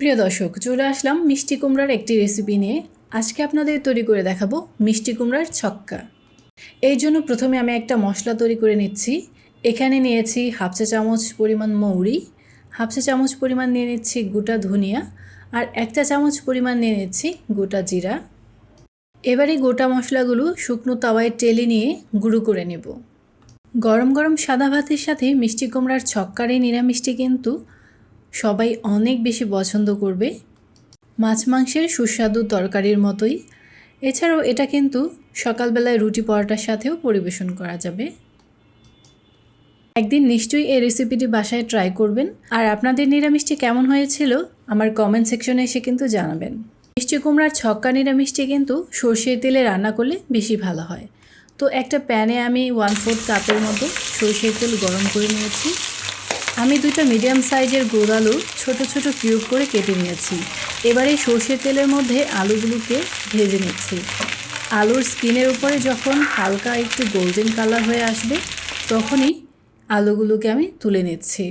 প্রিয় দর্শক, চলে আসলাম মিষ্টি কুমড়ার একটি রেসিপি নিয়ে। আজকে আপনাদের তৈরি করে দেখাবো মিষ্টি কুমড়ার ছক্কা। এই জন্য প্রথমে আমি একটা মশলা তৈরি করে নিচ্ছি। এখানে নিয়েছি হাফ চা চামচ পরিমাণ মৌরি, হাফ চা চামচ পরিমাণ নিয়ে নিচ্ছি গোটা ধনিয়া আর এক চা চামচ পরিমাণ নিয়ে নিচ্ছি গোটা জিরা। এবারে গোটা মশলাগুলো শুকনো তাওয়ায় টেলে নিয়ে গুঁড়ো করে নেব। গরম গরম সাদা ভাতের সাথে মিষ্টি কুমড়ার ছক্কার এই নিরামিষটি কিন্তু সবাই অনেক বেশি পছন্দ করবে। মাছ মাংসের সুস্বাদু তরকারির মতোই। এছাড়াও এটা কিন্তু সকালবেলায় রুটি পরোটার সাথেও পরিবেশন করা যাবে। একদিন নিশ্চয়ই এই রেসিপিটি বাসায় ট্রাই করবেন। আর আপনাদের নিরামিষটি কেমন হয়েছিল, আমার কমেন্ট সেকশনে এসে কিন্তু জানাবেন। মিষ্টি কুমড়ার ছক্কা নিরামিষটি কিন্তু সর্ষের তেলে রান্না করলে বেশি ভালো হয়। তো একটা প্যানে আমি ওয়ান ফোর্থ কাপের মতো সর্ষের তেল গরম করে নিয়েছি। আমি দুটো মিডিয়াম সাইজের গোল আলু ছোটো ছোটো কিউব করে কেটে নিয়েছি। এবারে সর্ষের তেলের মধ্যে আলুগুলোকে ভেজে নিচ্ছি। আলুর স্কিনের উপরে যখন হালকা একটু গোল্ডেন কালার হয়ে আসবে, তখনই আলুগুলোকে আমি তুলে নিচ্ছি।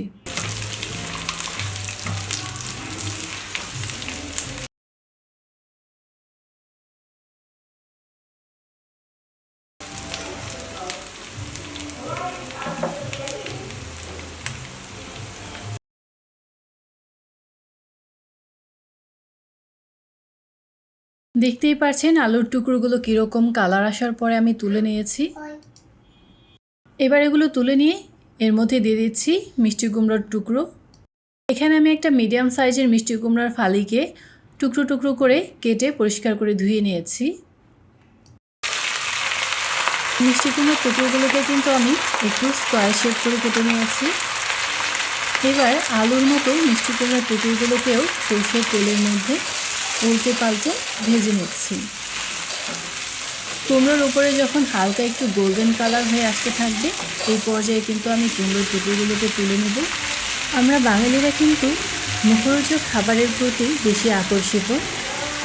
দেখতেই পাচ্ছেন আলুর টুকরোগুলো কীরকম কালার আসার পরে আমি তুলে নিয়েছি। এবার এগুলো তুলে নিয়ে এর মধ্যে দিয়ে দিচ্ছি মিষ্টি কুমড়োর টুকরো। এখানে আমি একটা মিডিয়াম সাইজের মিষ্টি কুমড়ার ফালিকে টুকরো টুকরো করে কেটে পরিষ্কার করে ধুয়ে নিয়েছি। মিষ্টি কুমড়োর টুকরোগুলোকে কিন্তু আমি একটু স্কোয়ার শেপ করে কেটে নিয়েছি। এবার আলুর মতো মিষ্টি কুমড়ার টুকরোগুলোকেও সরষের তেলের মধ্যে উল্টে পাল্টে ভেজে নিচ্ছি। কুমড়োর উপরে যখন হালকা একটু গোল্ডেন কালার হয়ে আসতে থাকবে, এই পর্যায়ে কিন্তু আমি কুমড়োর টুকরোগুলোকে তুলে নেব। আমরা বাঙালিরা কিন্তু মুখরোচক খাবারের প্রতি বেশি আকর্ষিত।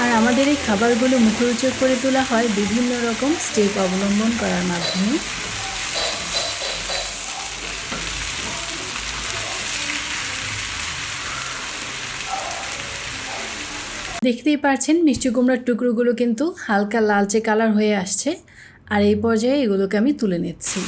আর আমাদের এই খাবারগুলো মুখরোচক করে তোলা হয় বিভিন্ন রকম স্টেপ অবলম্বন করার মাধ্যমে। দেখতেই পারছেন, মিষ্টি কুমড়ার টুকরোগুলো কিন্তু হালকা লালচে কালার হয়ে আসছে। আর এই পর্যায়ে এগুলোকে আমি তুলে নিচ্ছি।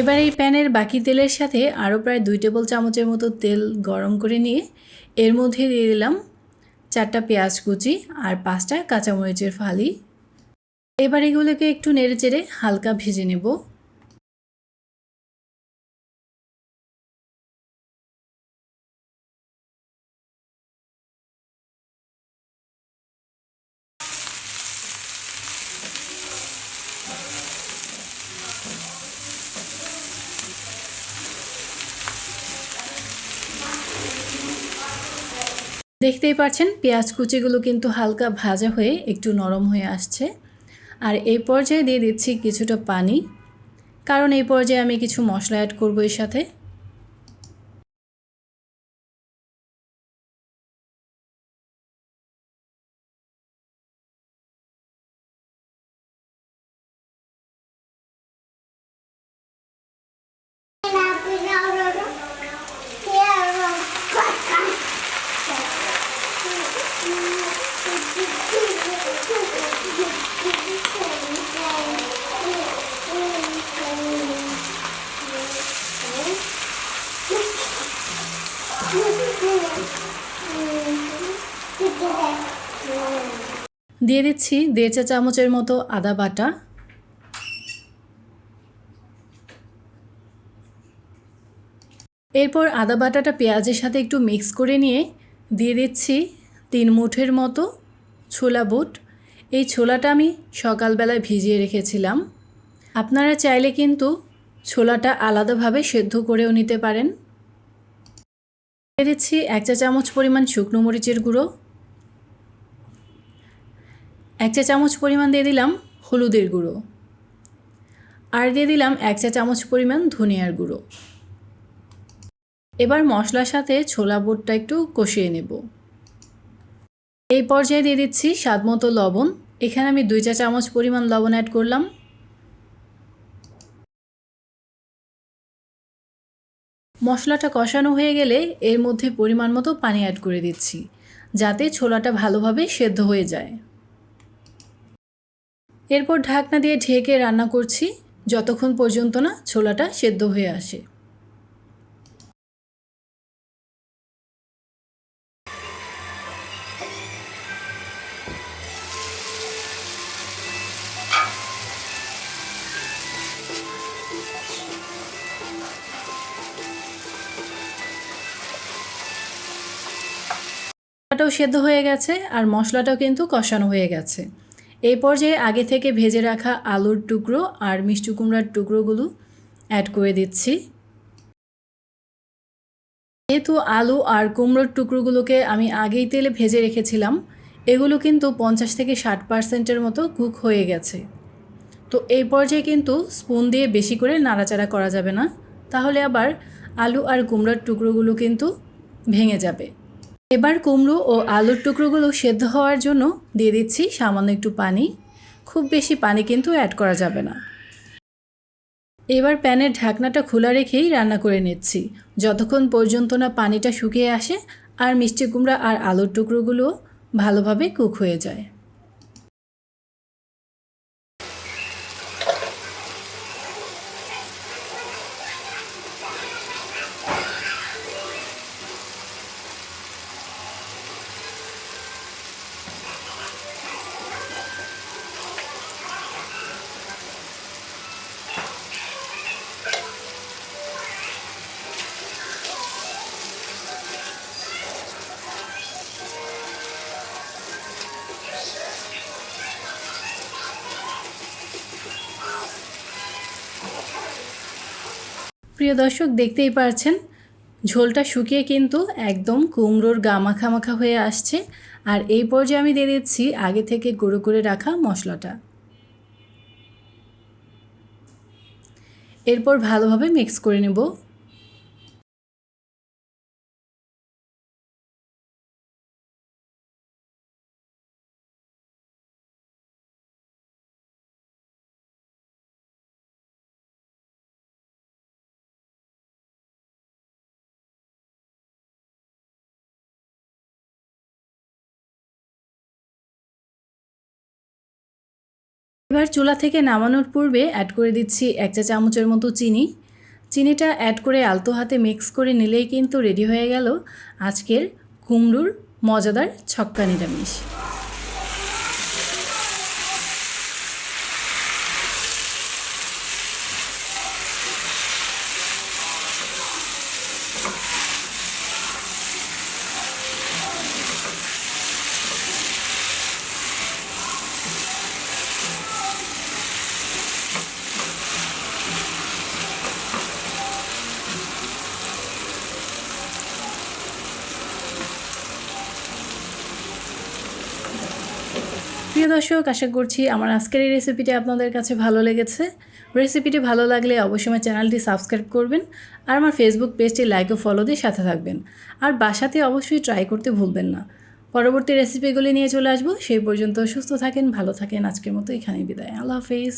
এবার এই প্যানের বাকি তেলের সাথে আরও প্রায় দুই টেবিল চামচের মতো তেল গরম করে নিয়ে এর মধ্যে দিয়ে দিলাম চারটা পেঁয়াজ কুচি আর পাঁচটা কাঁচামরিচের ফালি। এবার এগুলোকে একটু নেড়ে চেড়ে হালকা ভেজে নেব। দেখতেই পাচ্ছেন পেঁয়াজ কুচিগুলো কিন্তু হালকা ভাজা হয়ে একটু নরম হয়ে আসছে। আর এই পর্যায়ে দিয়ে দিচ্ছি কিছুটা পানি। কারণ এই পর্যায়ে আমি কিছু মশলা অ্যাড করব এর সাথে। দিয়ে দিচ্ছি দেড় চা চামচের মতো আদা বাটা। এরপর আদা বাটাটা পেঁয়াজের সাথে একটু মিক্স করে নিয়ে দিয়ে দিচ্ছি তিন মুঠের মতো ছোলা বুট। এই ছোলাটা আমি সকালবেলায় ভিজিয়ে রেখেছিলাম। আপনারা চাইলে কিন্তু ছোলাটা আলাদাভাবে সেদ্ধ করেও নিতে পারেন। দিচ্ছি এক চা চামচ পরিমাণ শুকনো মরিচের গুঁড়ো। এক চা চামচ পরিমাণ দিয়ে দিলাম হলুদের গুঁড়ো। আর দিয়ে দিলাম এক চা চামচ পরিমাণ ধনিয়ার গুঁড়ো। এবার মশলার সাথে ছোলা বুটটা একটু কষিয়ে নেব। এই পর্যায়ে দিয়ে দিচ্ছি স্বাদ মতো লবণ। এখানে আমি দুই চা চামচ পরিমাণ লবণ অ্যাড করলাম। মশলাটা কষানো হয়ে গেলে এর মধ্যে পরিমাণ মতো পানি অ্যাড করে দিচ্ছি, যাতে ছোলাটা ভালোভাবে সেদ্ধ হয়ে যায়। এরপর ঢাকনা দিয়ে ঢেকে রান্না করছি, যতক্ষণ পর্যন্ত না ছোলাটা সেদ্ধ হয়ে আসে। মশলাটাও সেদ্ধ হয়ে গেছে আর মশলাটাও কিন্তু কষানো হয়ে গেছে। এই পর্যায়ে আগে থেকে ভেজে রাখা আলুর টুকরো আর মিষ্টি কুমড়ার টুকরোগুলো অ্যাড করে দিচ্ছি। যেহেতু আলু আর কুমড়োর টুকরোগুলোকে আমি আগেই তেলে ভেজে রেখেছিলাম, এগুলো কিন্তু পঞ্চাশ থেকে ষাট পার্সেন্টের মতো কুক হয়ে গেছে। তো এই পর্যায়ে কিন্তু স্পুন দিয়ে বেশি করে নাড়াচাড়া করা যাবে না, তাহলে আবার আলু আর কুমড়োর টুকরোগুলো কিন্তু ভেঙে যাবে। এবার কুমড়ো ও আলুর টুকরোগুলো সেদ্ধ হওয়ার জন্য দিয়ে দিচ্ছি সামান্য একটু পানি। খুব বেশি পানি কিন্তু অ্যাড করা যাবে না। এবার প্যানের ঢাকনাটা খোলা রেখেই রান্না করে নিচ্ছি। যতক্ষণ পর্যন্ত না পানিটা শুকিয়ে আসে, আর মিষ্টি কুমড়া আর আলুর টুকরোগুলো ভালোভাবে কুক হয়ে যায়। প্রিয় দর্শক, দেখতেই পারছেন, ঝোলটা শুকিয়ে কিন্তু একদম কুমড়োর গা মাখা মাখা হয়ে আসছে। আর এই পর্যায়ে আমি দিয়ে দিচ্ছি আগে থেকে গুঁড়ো করে রাখা মশলাটা। এরপর ভালোভাবে মিক্স করে নেব। এবার চুলা থেকে নামানোর পূর্বে অ্যাড করে দিচ্ছি এক চা চামচের মতো চিনি। চিনিটা অ্যাড করে আলতো হাতে মিক্স করে নিলেই কিন্তু রেডি হয়ে গেল আজকের কুমড়োর মজাদার ছক্কা নিরামিষ। প্রিয় দর্শক, আশা করছি আমার আজকের এই রেসিপিটি আপনাদের কাছে ভালো লেগেছে। রেসিপিটি ভালো লাগলে অবশ্যই আমার চ্যানেলটি সাবস্ক্রাইব করবেন আর আমার ফেসবুক পেজটি লাইক ও ফলো দিয়ে সাথে থাকবেন। আর বাসাতে অবশ্যই ট্রাই করতে ভুলবেন না। পরবর্তী রেসিপিগুলি নিয়ে চলে আসব। সেই পর্যন্ত সুস্থ থাকেন, ভালো থাকেন। আজকের মতো এখানেই বিদায়। আল্লাহ হাফিজ।